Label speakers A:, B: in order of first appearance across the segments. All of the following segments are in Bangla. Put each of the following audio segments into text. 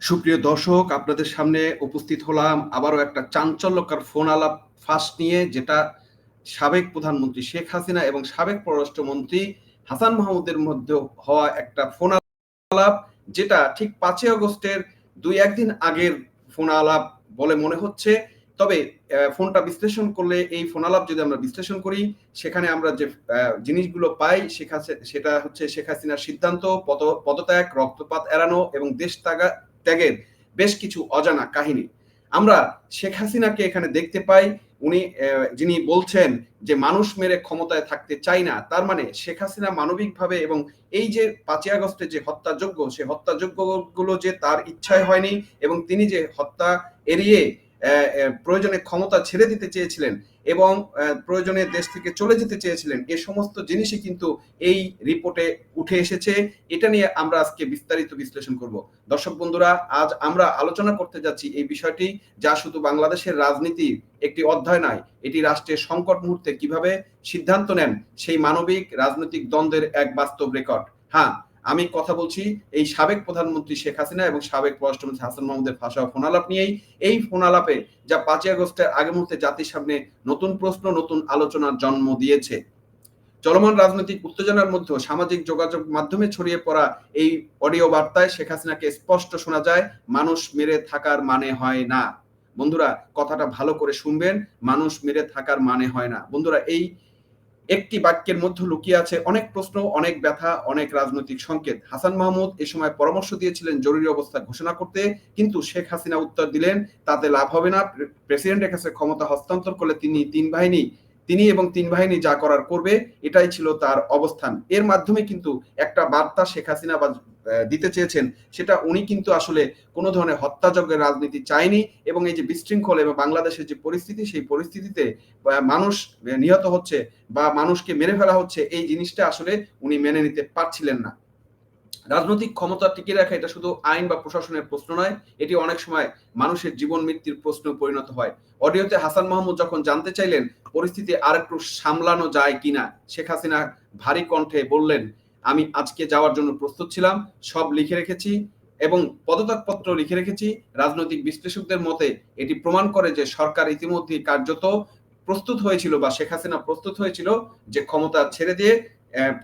A: সুপ্রিয় দর্শক, আপনাদের সামনে উপস্থিত হলাম আবারও একটা চাঞ্চল্যকর ফোন আলাপ ফাঁস নিয়ে, যেটা সাবেক প্রধানমন্ত্রী শেখ হাসিনা এবং সাবেক পররাষ্ট্রমন্ত্রী হাসান মাহমুদের মধ্যে হওয়া একটা ফোন আলাপ যেটা ঠিক পাঁচই আগস্টের দুই একদিন আগের ফোন আলাপ বলে মনে হচ্ছে। তবে ফোনটা বিশ্লেষণ করলে এই ফোন আলাপ যদি আমরা বিশ্লেষণ করি, সেখানে আমরা যে জিনিসগুলো পাই সেটা হচ্ছে শেখ হাসিনার সিদ্ধান্ত, পদ- পদত্যাগ, রক্তপাত এড়ানো এবং দেশ ত্যাগের বেশ কিছু অজানা কাহিনী। আমরা শেখ হাসিনাকে এখানে দেখতে পাই। উনি যিনি বলছেন যে মানুষ মেরে ক্ষমতায় থাকতে চাই না, তার মানে শেখ হাসিনা মানবিকভাবে এবং এই যে পাঁচই আগস্টে যে হত্যাযোগ্য সে হত্যাযোগ্যগুলো যে তার ইচ্ছায় হয়নি এবং তিনি যে হত্যা এড়িয়ে প্রয়োজনে ক্ষমতা ছেড়ে দিতে চেয়েছিলেন এবং প্রয়োজনে দেশ থেকে চলে যেতে চেয়েছিলেন, এ সমস্ত জিনিসই কিন্তু এই রিপোর্টে উঠে এসেছে। এটা নিয়ে আমরা আজকে বিস্তারিত বিশ্লেষণ করব। দর্শক বন্ধুরা, আজ আমরা আলোচনা করতে যাচ্ছি এই বিষয়টি, যা শুধু বাংলাদেশের রাজনীতির একটি অধ্যায় নয়, এটি রাষ্ট্রের সংকট মুহূর্তে কীভাবে সিদ্ধান্ত নেন, সেই মানবিক, রাজনৈতিক দ্বন্দ্বের এক বাস্তব রেকর্ড। হ্যাঁ আমি কথা বলছি এই সাবেক প্রধানমন্ত্রী শেখ হাসিনা এবং সাবেক পররাষ্ট্রমন্ত্রী হাসান মাহমুদের ফাঁসা ফোন আলাপ নিয়েই এই ফোন আলাপে যা পাঁচই আগস্টের আগে মুহূর্তে জাতির সামনে নতুন প্রশ্ন, নতুন আলোচনার জন্ম দিয়েছে। চলমান রাজনৈতিক উত্তেজনার মধ্যে সামাজিক যোগাযোগ মাধ্যমে ছড়িয়ে পড়া এই অডিও বার্তায় শেখ হাসিনাকে স্পষ্ট শোনা যায়, মানুষ মেরে থাকার মানে হয় না। বন্ধুরা, কথাটা ভালো করে শুনবেন, মানুষ মেরে থাকার মানে হয় না। বন্ধুরা, এই একটি বাক্যের মধ্যে লুকিয়ে আছে অনেক প্রশ্ন, অনেক ব্যথা, অনেক রাজনৈতিক সংকেত। হাসান মাহমুদ এ সময় পরামর্শ দিয়েছিলেন জরুরি অবস্থা ঘোষণা করতে, কিন্তু শেখ হাসিনা উত্তর দিলেন, তাতে লাভ হবে না। প্রে- প্রেসিডেন্টের কাছে ক্ষমতা হস্তান্তর করলে তিনি তিন বাহিনী তিনি এবং তিন বাহিনী যা করার করবে, এটাই ছিল তার অবস্থান। এর মাধ্যমে কিন্তু একটা বার্তা শেখ হাসিনা বা দিতে চেয়েছেন, সেটা উনি কিন্তু আসলে কোনো ধরনের হত্যাযজ্ঞের রাজনীতি চায়নি এবং এই যে বিশৃঙ্খল এবং বাংলাদেশের যে পরিস্থিতি, সেই পরিস্থিতিতে মানুষ নিহত হচ্ছে বা মানুষকে মেরে ফেলা হচ্ছে, এই জিনিসটা আসলে উনি মেনে নিতে পারছিলেন না। রাজনৈতিক ক্ষমতা টিকিয়ে রাখা এটা শুধু আইন বা প্রশাসনের প্রশ্ন নয়, এটি অনেক সময় মানুষের জীবন মৃত্যুর প্রশ্ন পরিণত হয়। অডিওতে হাসান মাহমুদ যখন জানতে চাইলেন পরিস্থিতি আর একটু সামলানো যায় কিনা? শেখ হাসিনা ভারী কণ্ঠে বললেন, আমি আজকে যাওয়ার জন্য প্রস্তুত ছিলাম, সব লিখে রেখেছি এবং পদত্যাগপত্র লিখে রেখেছি। রাজনৈতিক বিশ্লেষকদের মতে এটি প্রমাণ করে যে সরকার ইতিমধ্যে কার্যত প্রস্তুত হয়েছিল বা শেখ হাসিনা প্রস্তুত হয়েছিল যে ক্ষমতা ছেড়ে দিয়ে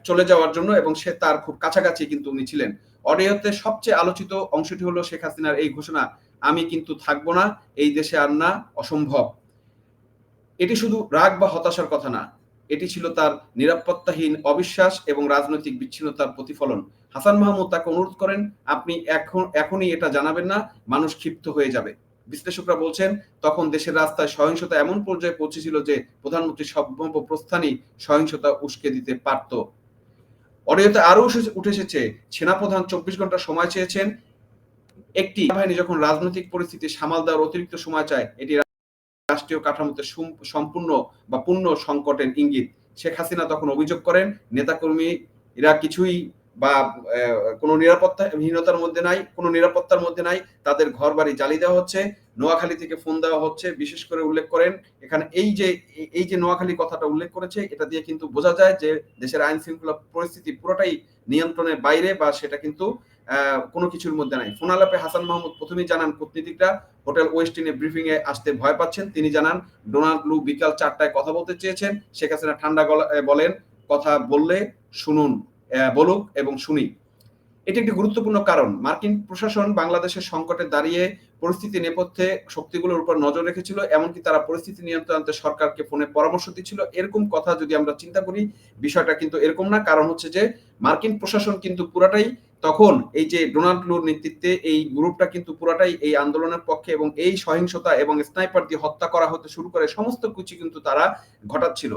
A: চলে যাওয়ার জন্য এবং সে তার খুব কাছাকাছি কিন্তু উনি ছিলেন। অডিওতে সবচেয়ে আলোচিত অংশটি হলো শেখ হাসিনার এই ঘোষণা, আমি কিন্তু থাকব না, এই দেশে আর না, অসম্ভব। এটি শুধু রাগ বা হতাশার কথা না, এটি ছিল তার নিরাপত্তাহীন অবিশ্বাস এবং রাজনৈতিক বিচ্ছিন্নতার প্রতিফলন। হাসান মাহমুদ তাকে অনুরোধ করেন, আপনি এখন, এখনই এটা জানাবেন না, মানুষ ক্ষিপ্ত হয়ে যাবে। বিশ্লেষকরা বলছেন, তখন দেশের রাস্তায় সহিংসতা এমন পর্যায়ে পৌঁছেছিল যে প্রধানমন্ত্রী সম্ভাব্য প্রস্থানই সহিংসতা উস্কে দিতে পারত। অডিওতে আরও উঠে- এসেছে সেনাপ্রধান চব্বিশ ঘণ্টা সময় চেয়েছেন, একটি বাহিনী যখন রাজনৈতিক পরিস্থিতি সামাল দেওয়ার অতিরিক্ত সময় চায়, এটি রাষ্ট্রীয় কাঠামোতে সম্পূর্ণ বা পূর্ণ সংকটের ইঙ্গিত। শেখ হাসিনা তখন অভিযোগ করেন, নেতাকর্মী এরা কিছুই বা কোনো নিরাপত্তাহীনতার মধ্যে নাই, কোনো নিরাপত্তার মধ্যে নাই, তাদের ঘর বাড়ি জ্বালিয়ে দেওয়া হচ্ছে, নোয়াখালী থেকে ফোন দেওয়া হচ্ছে, বিশেষ করে উল্লেখ করেন, এখানে এই যে, এই- যে নোয়াখালী কথাটা উল্লেখ করেছে, এটা দিয়ে কিন্তু বোঝা যায় যে দেশের আইন শৃঙ্খলা পরিস্থিতি পুরোটাই নিয়ন্ত্রণের বাইরে বা সেটা কিন্তু কোনো কিছুর মধ্যে নাই। ফোন আলাপে হাসান মাহমুদ প্রথমেই জানান, কূটনীতিকরা হোটেল ওয়েস্টিনে ব্রিফিং এ আসতে ভয় পাচ্ছেন। তিনি জানান, ডোনাল্ড লু বিকাল চারটায় কথা বলতে চেয়েছেন। শেখ হাসিনা ঠান্ডা বলেন, কথা বললে শুনুন বলুক এবং শুনি। এটি একটি গুরুত্বপূর্ণ কারণ। মার্কিন প্রশাসন বাংলাদেশের সংকটে দাঁড়িয়ে পরিস্থিতি নেপথ্যে শক্তিগুলোর উপর নজর রেখেছিল, এমনকি তারা পরিস্থিতি নিয়ন্ত্রণ আনতে সরকারকে ফোনে পরামর্শ দিচ্ছিল। এরকম কথা যদি আমরা চিন্তা করি, বিষয়টা কিন্তু এরকম না। কারণ হচ্ছে যে, মার্কিন প্রশাসন কিন্তু পুরাটাই তখন এই যে ডোনাল্ড লুর নেতৃত্বে এই গ্রুপটা কিন্তু পুরাটাই এই আন্দোলনের পক্ষে এবং এই সহিংসতা এবং স্নাইপার দিয়ে হত্যা করা হতে শুরু করে সমস্ত কিছু কিন্তু তারা ঘটাচ্ছিল।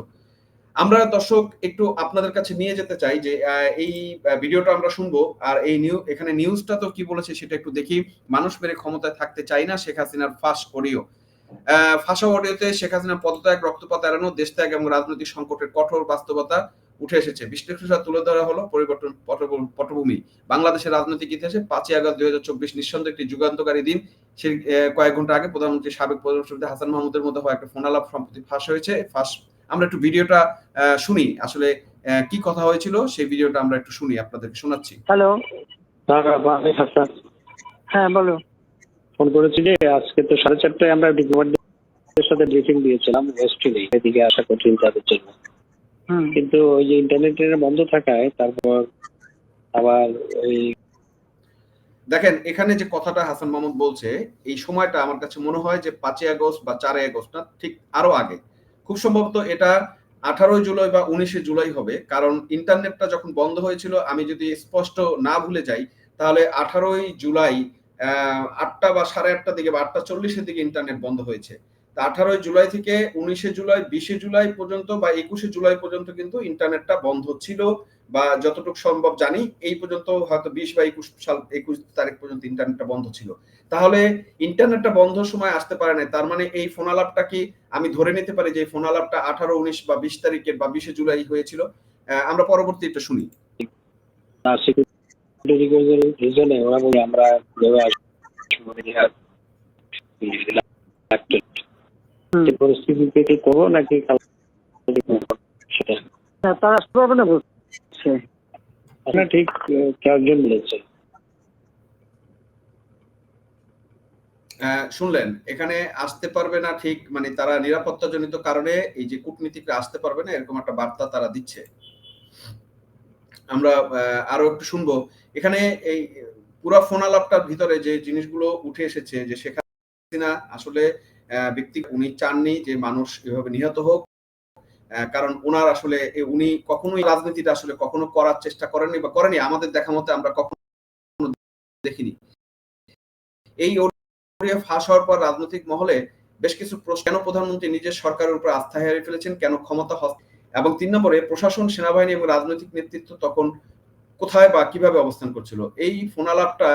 A: আমরা দর্শক একটু আপনাদের কাছে নিয়ে যেতে চাই যে এই ভিডিওটা আমরা শুনব আর এই নিউ, এখানে নিউজটা তো কি বলেছে সেটা একটু দেখি। মানুষ মেরে ক্ষমতায় থাকতে চাই না শেখ হাসিনার ফাঁস অডিও। ফাঁসা অডিওতে শেখ হাসিনার পদত্যাগ, রক্তপাত এড়ানো দেশ ত্যাগ এবং রাজনৈতিক সংকটের কঠোর বাস্তবতা উঠে এসেছে। বিশ্লেষকরা তুলে ধরা হলো পরিবর্তন পটভূমি। বাংলাদেশের রাজনৈতিক ইতিহাসে পাঁচই আগস্ট দুই হাজার চব্বিশ নিঃসন্দেহে একটি যুগান্তকারী দিন। সেই কয়েক ঘণ্টা আগে প্রধানমন্ত্রী সাবেক প্রধানমন্ত্রী হাসান মাহমুদের মধ্যে হওয়া একটা ফোন আলাপ সম্প্রতি ফাঁস হয়েছে। ফাঁস আমরা একটু ভিডিওটা আহ, শুনি। আসলে আহ, কি কথা হয়েছিল সেই ভিডিওটা আমরা একটু শুনি আপনাদেরকে শোনাচ্ছি।
B: হ্যালো। হ্যাঁ বলো। ফোন করেছি যে আজকে তো সাড়ে চারটায় আমরা ডিপ্লোমাটদের সাথে ব্রিফিং দিয়েছিলাম ওয়েস্টিনে এদিকে আসা কঠিন তাদের জন্য। কিন্তু ওই যে ইন্টারনেটের বন্ধ থাকায় তারপর আবার ওই
A: দেখেন এখানে যে কথাটা হাসান মাহমুদ বলছে এই সময়টা আমার কাছে মনে হয় যে পাঁচই আগস্ট বা চারই আগস্ট না ঠিক আরও আগে। খুব সম্ভবত এটা আঠারোই জুলাই বা উনিশে জুলাই হবে কারণ ইন্টারনেটটা যখন বন্ধ হয়েছিল আমি যদি স্পষ্ট না ভুলে যাই তাহলে আঠারোই জুলাই আহ, আটটা বা সাড়ে আটটা দিকে বা আটটা চল্লিশের দিকে ইন্টারনেট বন্ধ হয়েছে। আঠারোই জুলাই থেকে উনিশে জুলাই, বিশে জুলাই পর্যন্ত বা একুশে জুলাই পর্যন্ত কিন্তু ইন্টারনেটটা বন্ধ ছিল বা যতটুকু সম্ভব জানি এই পর্যন্ত হয়তো বিশ বা একুশ সাল, একুশ তারিখ পর্যন্ত ইন্টারনেটটা বন্ধ ছিল। তাহলে ইন্টারনেটটা বন্ধ সময় আসতে পারে না তার মানে এই ফোন আলাপটা কি আমি ধরে নিতে পারি যে ফোন আলাপটা আঠারো, উনিশ বা বিশ তারিখের বা বিশে জুলাই হয়েছিল? আমরা পরবর্তী একটু শুনি।
B: আমরা ভেবে আসব
C: হুম।
B: যে পরিস্থিতিতে কি করব নাকি সেটা।
C: তারা আসতে পারবে না বলছে।
B: আপনার ঠিক আহ, বলেছে
A: শুনলেন এখানে আসতে পারবে না ঠিক মানে তারা নিরাপত্তাজনিত কারণে এই যে কূটনীতিকরা আসতে পারবে না এরকম একটা বার্তা তারা দিচ্ছে। আমরা আহ, আরও একটু শুনব। এখানে এই পুরা ফোন আলাপটার ভিতরে যে জিনিসগুলো উঠে এসেছে যে শেখ হাসিনা আসলে ব্যক্তি উনি চাননি যে মানুষ এভাবে নিহত হোক। কারণ ওনার আসলে উনি কখনোই রাজনীতিটা আসলে কখনো করার চেষ্টা করেননি বা করেনি, আমাদের দেখা মতে আমরা কখনো দেখিনি। এই ফাঁস হওয়ার পর রাজনৈতিক মহলে বেশ কিছু প্রশ্ন, কেন প্রধানমন্ত্রী নিজের সরকারের উপর আস্থা হারিয়ে ফেলেছেন, কেন ক্ষমতা হস্ত এবং তিন নম্বরে প্রশাসন, সেনাবাহিনী এবং রাজনৈতিক নেতৃত্ব তখন কোথায় বা কীভাবে অবস্থান করছিল? এই ফোনালাপটা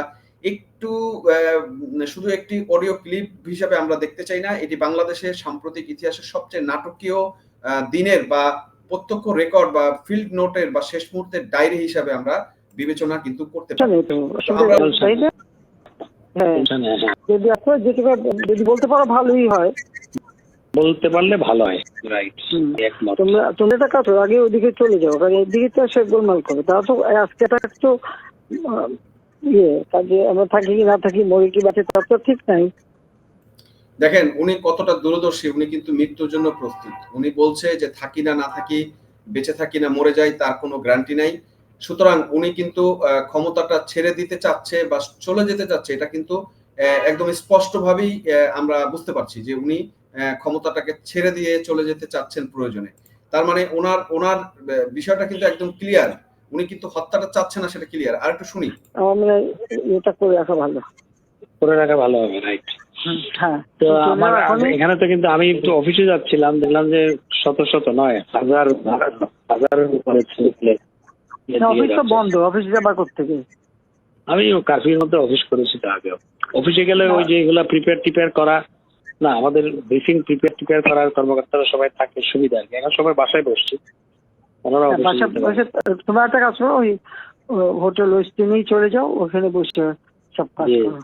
A: একটু আহ, শুধু একটি অডিও ক্লিপ হিসাবে আমরা দেখতে চাই না এটি বাংলাদেশের সাম্প্রতিক ইতিহাসের সবচেয়ে নাটকীয় আহ, দিনের বা প্রত্যক্ষ রেকর্ড বা ফিল্ড নোটের বা শেষ মুহূর্তের ডায়েরি হিসাবে আমরা বিবেচনা কিন্তু করতে পারি।
C: হ্যাঁ
B: হ্যাঁ।
C: যদি আপনার যেটা যদি বলতে পারো ভালোই হয়।
B: বলতে পারলে ভালো হয় রাইট
C: তোমরা তোমরা কাজ করো, আগে ওদিকে চলে যাও কারণ এদিকে তো সে গোলমাল করে। তারা তো আজকে একটা তো ইয়ে কাজে আমরা থাকি কি না থাকি, মরে কি বাঁচে ঠিক নাই।
A: দেখেন, উনি কতটা দূরদর্শী, উনি কিন্তু মৃত্যুর জন্য প্রস্তুত। উনি বলছে যে থাকি না না থাকি, বেঁচে থাকি না, মরে যাই, তার কোনো গ্যারান্টি নাই। সুতরাং উনি কিন্তু ক্ষমতাটা ছেড়ে দিতে চাচ্ছে বা চলে যেতে চাচ্ছে, এটা কিন্তু একদম স্পষ্টভাবেই আমরা বুঝতে পারছি যে উনি ক্ষমতাটাকে ছেড়ে দিয়ে চলে যেতে চাচ্ছেন প্রয়োজনে। তার মানে ওনার ওনার বিষয়টা কিন্তু একদম ক্লিয়ার উনি কিন্তু হত্যাটা চাচ্ছে না সেটা ক্লিয়ার আর একটু শুনি।
C: আমার মনে হয় এটা করে রাখা ভালো।
B: করে রাখা ভালো হবে রাইট
C: হ্যাঁ।
B: তো আমার এখানে তো কিন্তু আমি একটু অফিসে যাচ্ছিলাম দেখলাম যে শত শত নয় হাজার হাজারের উপরে ছেলে
C: অফিস তো বন্ধ অফিস যাবার করতে গিয়ে
B: আমি কার্ফিউর মধ্যে অফিস করেছি তো আগেও। অফিসে গেলে ওই যে এগুলা প্রিপেয়ার টিপেয়ার করা না আমাদের ব্রিফিং প্রিপেয়ার টিপেয়ার করার কর্মকর্তারা সবাই থাকে সুবিধা আর কি। এখন সবাই বাসায় বসছি।
C: তোমরা একটা কাজ করো ওই হোটেল ওয়েস্টিনেই চলে যাও ওখানে বসে সব কাজ করো।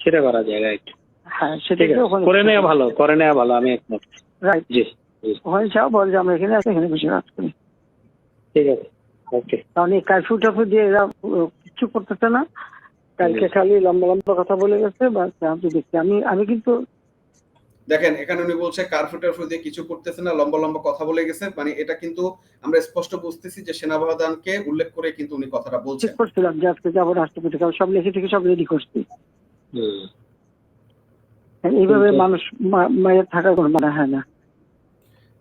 B: সেটা করা যায় রাইট
C: হ্যাঁ সেটা
B: করে নেওয়া ভালো করে। নেওয়া ভালো আমি একমত।
C: রাইট
B: জি জি।
C: ওখানে যাও বল যে আমরা এখানে আছি এখানে বসে কাজ করি।
B: ঠিক আছে ওকে।
C: কারণ এই কারফিউ টাফিউ দিয়ে এরা কিচ্ছু করতেছে না। কালকে খালি লম্বা লম্বা কথা বলে গেছে বা আমি দেখছি আমি আমি কিন্তু
A: দেখেন এখানে উনি বলছে কারফিউ টারফিউ দিয়ে কিছু করতেছে না লম্বা লম্বা কথা বলে গেছে। মানে এটা কিন্তু আমরা স্পষ্ট বুঝতেছি যে সেনাপ্রধানকে উল্লেখ করে কিন্তু উনি কথাটা বলছেন।
C: করছিলাম যে আজকে যাব রাষ্ট্রপতি কারণ সব লিখে থেকে সব রেডি করছি।
B: হুম।
C: এইভাবে মানুষ মায়ের থাকার কোনো মানে হয় না।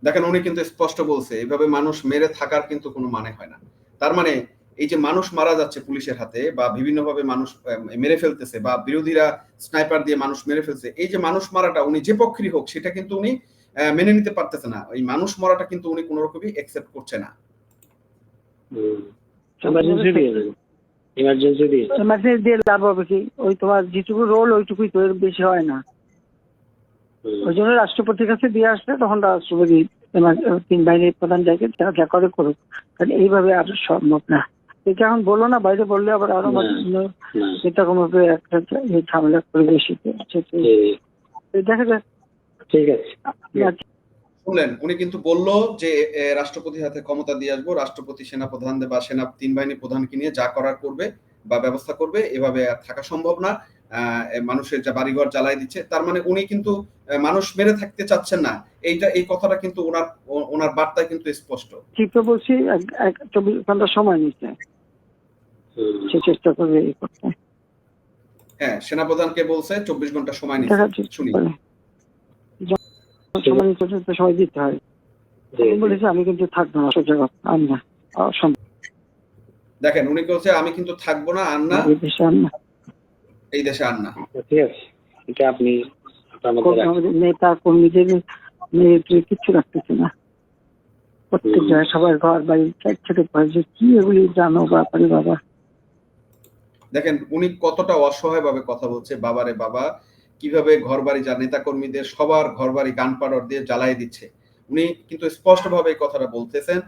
A: দেখেন উনি কিন্তু স্পষ্ট বলছে এইভাবে মানুষ মেরে থাকার কিন্তু কোনো মানে হয় না। তার মানে এই যে মানুষ মারা যাচ্ছে পুলিশের হাতে বা বিভিন্নভাবে মানুষ মেরে ফেলতেছে বা বিরোধীরা স্নাইপার দিয়ে মানুষ মেরে ফেলছে এই যে মানুষ মারাটা উনি যে পক্ষেরই হোক সেটা কিন্তু উনি মেনে নিতে পারতেছে না। এই মানুষ মারাটা কিন্তু উনি কোনো রকমই একসেপ্ট করছে না।
B: ইমার্জেন্সি দিয়ে ইমার্জেন্সি দিয়ে। দেন।
C: এমার্জেন্সি দিয়ে লাভ হবে কি? ওই তোমার যেটুকু রোল ওইটুকুই তো এর বেশি হয় না। ওই জন্য রাষ্ট্রপতির কাছে দিয়ে আসলে তখন রাষ্ট্রপতি তিন বাহিনীর প্রধান যাকে যারা যা করে করুক। কারণ এইভাবে আর সম্ভব না। এটা এখন বলো না বাইরে বললে আবার
B: আরও।
C: এটা কোনো একটা ঝামেলা করে বেশি দেখা যাক।
B: ঠিক আছে।
A: শুনলেন উনি কিন্তু বলল যে রাষ্ট্রপতি হাতে ক্ষমতা দিয়ে আসব রাষ্ট্রপতি সেনা প্রধান বা সেনা তিন বাহিনী প্রধানকে নিয়ে যা করার করবে বা ব্যবস্থা করবে এভাবে আর থাকা সম্ভব না। আহ, মানুষের যা বাড়িঘর জ্বালাই দিচ্ছে তার মানে উনি কিন্তু আহ, মানুষ মেরে থাকতে চাচ্ছেন না। এইটা এই কথাটা কিন্তু ওনার ওনার বার্তায় কিন্তু স্পষ্ট।
C: চিফকে বলছি এক- এক চব্বিশ ঘণ্টা সময় নিচ্ছে। সে চেষ্টা করবে এই করতে।
A: হ্যাঁ সেনাপ্রধানকে বলছে চব্বিশ ঘণ্টা সময় নিচ্ছে। শুনি।
C: সময় নিচ্ছে সময় দিতে হয়। আমি আমি কিন্তু থাকব না সহ্য আর না।
A: দেখেন উনি বলছে আমি কিন্তু থাকব না আর না।
C: এই দেশে আর না।
A: এই দেশে আর না।
B: ঠিক আছে। এটা আপনি
C: নেতা কর্মীদের কিচ্ছু রাখতেছে না। প্রত্যেক জায়গায় সবার ঘর বাড়ি ছোট ছোট ঘর যে কি এগুলি জানো বাপারে বাবা।
A: দেখেন, উনি কতটা অসহায় ভাবে কথা বলছে, বাবারে বাবা, কীভাবে ঘর বাড়ি যা নেতা কর্মীদের সবার ঘর বাড়ি গান পাড়র দিয়ে জ্বালাই দিচ্ছে। উনি কিন্তু স্পষ্ট ভাবে এই কথাটা বলতেছেন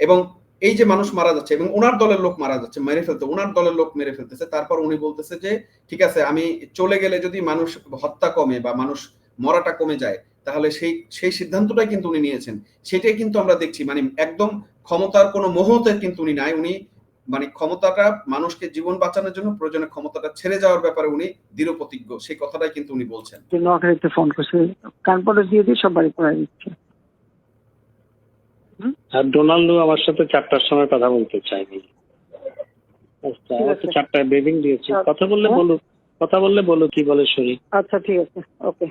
A: এবং এই যে মানুষ মারা যাচ্ছে এবং ওনার দলের লোক মারা যাচ্ছে, মেরে ফেলতে ওনার দলের লোক মেরে ফেলতেছে, তারপর উনি বলতেছে যে, ঠিক আছে, আমি চলে গেলে যদি মানুষ হত্যা কমে বা মানুষ মরাটা কমে যায়, তাহলে সেই সেই সিদ্ধান্তটাই কিন্তু উনি নিয়েছেন। সেটাই কিন্তু আমরা দেখছি মানে একদম ক্ষমতার কোনো মোহতে কিন্তু উনি নাই, উনি মানে ক্ষমতাটা মানুষকে জীবন বাঁচানোর জন্য প্রয়োজনে ক্ষমতাটা ছেড়ে যাওয়ার ব্যাপারে উনি দৃঢ় প্রতিজ্ঞ। সেই কথাটাই কিন্তু উনি বলছেন।
C: নোয়াখালীতে ফোন করছে কানপরে দিয়ে দিয়ে সব বাড়ি করে দিচ্ছে
B: আর ডোনাল্ডো আমার সাথে চারটার সময় কথা বলতে চাইনি আচ্ছা চারটায় ব্রিফিং দিয়েছি।
C: আচ্ছা।
B: কথা বললে? বলুক কথা বললে বলো কি বলে শুনি।
C: আচ্ছা ঠিক আছে। ওকে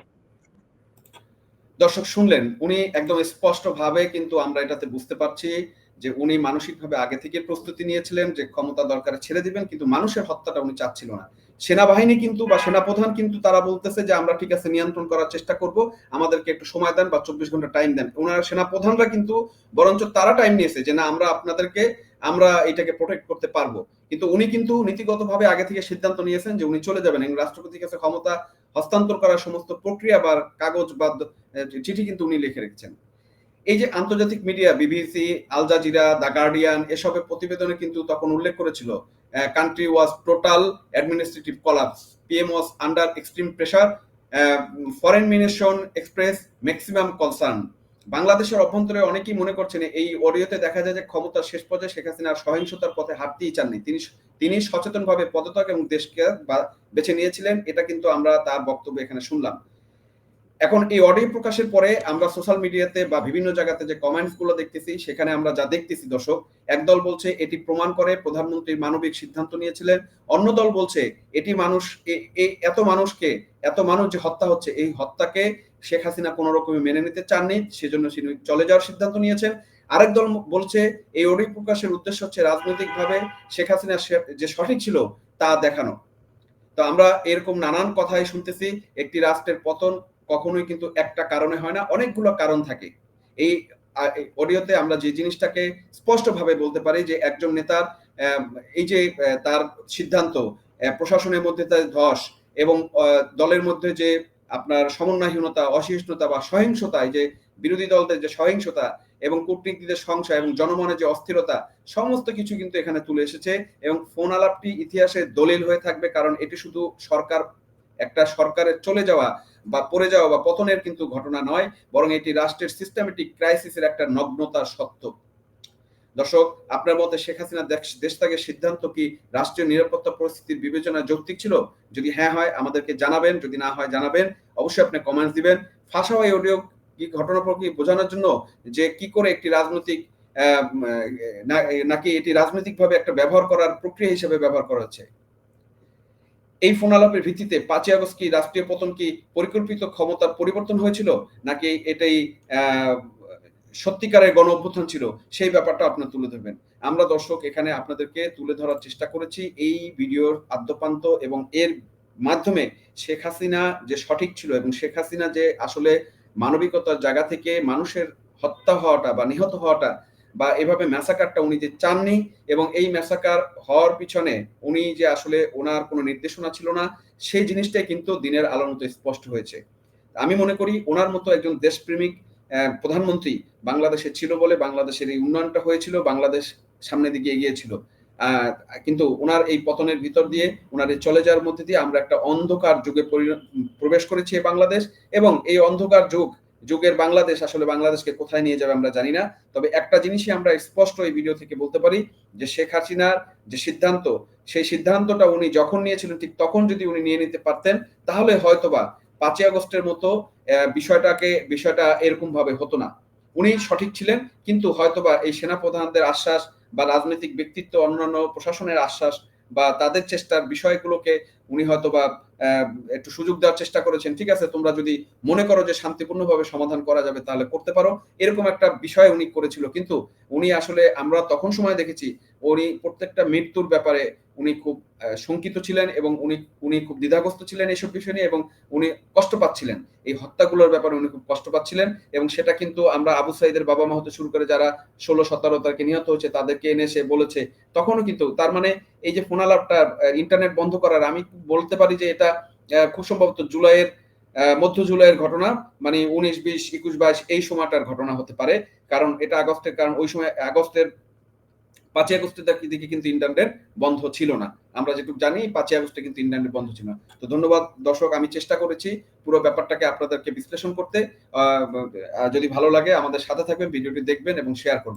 A: দর্শক শুনলেন। উনি একদম স্পষ্ট ভাবে কিন্তু আমরা এটাতে বুঝতে পারছি। যে উনি মানসিকভাবে আগে থেকে প্রস্তুতি নিয়েছিলেন, যে ক্ষমতা দরকারে ছেড়ে দিবেন, কিন্তু মানুষের হত্যাটা উনি চাচ্ছিল না। সেনাবাহিনী কিন্তু বা সেনাপ্রধান কিন্তু তারা বলতেছে যে, আমরা ঠিক আছে, নিয়ন্ত্রণ করার চেষ্টা করব, আমাদেরকে একটু সময় দেন বা চব্বিশ ঘণ্টা টাইম দেন। ওনারা সেনাপ্রধানরা কিন্তু বরঞ্চ তারা টাইম নিয়েছে যে, না, আমরা আপনাদেরকে, আমরা এটাকে প্রোটেক্ট করতে পারব। কিন্তু উনি কিন্তু নীতিগতভাবে আগে থেকে সিদ্ধান্ত নিয়েছেন যে, উনি চলে যাবেন এবং রাষ্ট্রপতির কাছে ক্ষমতা হস্তান্তর করার সমস্ত প্রক্রিয়া বা কাগজ বা চিঠি কিন্তু উনি লিখে রেখেছেন। এই যে আন্তর্জাতিক media, BBC, Al Jazeera, the Guardian এসবের প্রতিবেদনে কিন্তু তখন উল্লেখ করেছিল country was total administrative collapse PM was under extreme pressure foreign ministration express maximum concern বাংলাদেশের অভ্যন্তরে অনেকেই মনে করছেন এই অডিওতে দেখা যায় যে ক্ষমতার শেষ পর্যায়ে শেখ হাসিনা সহিংসতার পথে হাঁটতেই চাননি। তিনি তিনি সচেতনভাবে পদত্যাগ এবং দেশকে বেছে নিয়েছিলেন, এটা কিন্তু আমরা তার বক্তব্য এখানে শুনলাম। এখন এই অডিও প্রকাশের পরে আমরা সোশ্যাল মিডিয়াতে বা বিভিন্ন জায়গাতে যে কমেন্টসগুলো দেখতেছি, সেখানে আমরা যা দেখতেছি দর্শক একদল বলছে এটি প্রমাণ করে প্রধানমন্ত্রী মানবিক সিদ্ধান্ত নিয়েছিলেন, অন্য দল বলছে এটি মানুষ এত মানুষকে, এত মানুষ যে হত্যা হচ্ছে, এই হত্যাকে শেখ হাসিনা কোনো রকমে মেনে নিতে চাননি, সেজন্য তিনি চলে যাওয়ার সিদ্ধান্ত নিয়েছেন। আরেক দল বলছে এই অডিও প্রকাশের উদ্দেশ্য হচ্ছে রাজনৈতিকভাবে শেখ হাসিনা যে সঠিক ছিল তা দেখানো। তো আমরা এরকম নানান কথাই শুনতেছি, একটি রাষ্ট্রের পতন কখনোই কিন্তু একটা কারণে হয় না, অনেকগুলো কারণ থাকে। এই অডিওতে আমরা যে জিনিসটাকে স্পষ্টভাবে বলতে পারি যে একজন নেতার এই যে তার সিদ্ধান্ত প্রশাসনের মধ্যে তার ধস এবং দলের মধ্যে যে আপনার সমন্বয়হীনতা, অসহিষ্ণুতা বা সহিংসতা যে বিরোধী দলদের যে সহিংসতা এবং কূটনীতিদের সংশয় এবং জনমনে যে অস্থিরতা, সমস্ত কিছু কিন্তু এখানে তুলে এসেছে এবং ফোন আলাপটি ইতিহাসে দলিল হয়ে থাকবে কারণ এটি শুধু সরকার, একটা সরকারের চলে যাওয়া বা পড়ে যাওয়া বা পতনের কিন্তু ঘটনা নয়, বরং এটি রাষ্ট্রের সিস্টেমেটিক ক্রাইসিসের একটা নগ্নতা সত্য। দর্শক, আপনার মতে শেখ হাসিনা দেশ- ত্যাগের সিদ্ধান্ত কি রাষ্ট্রীয় নিরাপত্তা পরিস্থিতির বিবেচনা যৌক্তিক ছিল? যদি হ্যাঁ হয়, আমাদেরকে জানাবেন, যদি না হয় জানাবেন। অবশ্যই আপনি কমেন্টস দিবেন। ফাঁসা এই অডিও কি ঘটনা প্রকৃতি বোঝানোর জন্য যে কি করে একটি রাজনৈতিক নাকি এটি রাজনৈতিকভাবে একটা ব্যবহার করার প্রক্রিয়া হিসেবে ব্যবহার করা হচ্ছে? এই ফোন আলাপের ভিত্তিতে পাঁচই আগস্ট কি রাষ্ট্রীয় পতন কি পরিকল্পিত ক্ষমতার পরিবর্তন হয়েছিল? নাকি এটাই সত্যিকারের গণ অভ্যুত্থান ছিল? সেই ব্যাপারটা আপনার তুলে ধরবেন। আমরা দর্শক, এখানে আপনাদেরকে তুলে ধরার চেষ্টা করেছি এই ভিডিওর আদ্যপান্ত এবং এর মাধ্যমে শেখ হাসিনা যে সঠিক ছিল এবং শেখ হাসিনা যে আসলে মানবিকতার জায়গা থেকে মানুষের হত্যা হওয়াটা বা নিহত হওয়াটা বা এভাবে ম্যাসাকারটা উনি যে চাননি এবং এই ম্যাসাকার হওয়ার পিছনে উনি যে আসলে ওনার কোনো নির্দেশনা ছিল না, সেই জিনিসটাই কিন্তু দিনের আলোর মতো স্পষ্ট হয়েছে। আমি মনে করি ওনার মতো একজন দেশপ্রেমিক প্রধানমন্ত্রী বাংলাদেশে ছিল বলে বাংলাদেশের এই উন্নয়নটা হয়েছিল, বাংলাদেশ সামনের দিকে এগিয়েছিল। কিন্তু ওনার এই পতনের ভিতর দিয়ে, ওনার এই চলে যাওয়ার মধ্যে দিয়ে আমরা একটা অন্ধকার যুগে পরি- প্রবেশ করেছি বাংলাদেশ এবং এই অন্ধকার যুগ যুগের বাংলাদেশ আসলে বাংলাদেশকে কোথায় নিয়ে যাবে আমরা জানি না। তবে একটা জিনিসই আমরা স্পষ্ট এই ভিডিও থেকে বলতে পারি, যে শেখ হাসিনার যে সিদ্ধান্ত, সেই সিদ্ধান্তটা উনি যখন নিয়েছিলেন, ঠিক তখন যদি উনি নিয়ে নিতে পারতেন, তাহলে হয়তোবা পাঁচই আগস্টের মতো বিষয়টাকে, বিষয়টা এরকম ভাবে হতো না। উনি সঠিক ছিলেন, কিন্তু হয়তোবা এই সেনাপ্রধানদের আশ্বাস বা রাজনৈতিক ব্যক্তিত্ব, অন্যান্য প্রশাসনের আশ্বাস বা তাদের চেষ্টার বিষয়গুলোকে উনি হয়তোবা আহ, একটু সুযোগ দেওয়ার চেষ্টা করেছেন ঠিক আছে? তোমরা যদি মনে করো যে শান্তিপূর্ণভাবে সমাধান করা যাবে তাহলে করতে পারো। এরকম একটা বিষয় উনি করেছিল। কিন্তু উনি আসলে আমরা তখন সময় দেখেছি উনি প্রত্যেকটা মৃত্যুর ব্যাপারে উনি খুব শঙ্কিত ছিলেন এবং উনি উনি খুব দ্বিধাগ্রস্ত ছিলেন এইসব বিষয় নিয়ে এবং উনি কষ্ট পাচ্ছিলেন। এই হত্যাগুলোর ব্যাপারে উনি খুব কষ্ট পাচ্ছিলেন এবং সেটা কিন্তু আমরা আবু সাইদের বাবা মা হতে শুরু করে যারা ষোলো সতেরো তারিখে নিহত হয়েছে তাদেরকে এনে সে বলেছে। তখনও কিন্তু তার মানে এই যে ফোন আলাপটা ইন্টারনেট বন্ধ করার আমি বলতে পারি যে এটা খুব সম্ভবত জুলাইয়ের মধ্য জুলাইয়ের ঘটনা মানে উনিশ, বিশ, একুশ, বাইশ, এই সময়টার ঘটনা হতে পারে। কারণ এটা আগস্টের, কারণ ওই সময় আগস্টের পাঁচই আগস্টের দিকে কিন্তু ইন্টারনেট বন্ধ ছিল না। আমরা যেটুকু জানি, পাঁচই আগস্টে কিন্তু ইন্টারনেট বন্ধ ছিল না। তো ধন্যবাদ দর্শক, আমি চেষ্টা করেছি পুরো ব্যাপারটাকে আপনাদেরকে বিশ্লেষণ করতে। যদি ভালো লাগে আমাদের সাথে থাকবেন, ভিডিওটি দেখবেন এবং শেয়ার করবেন।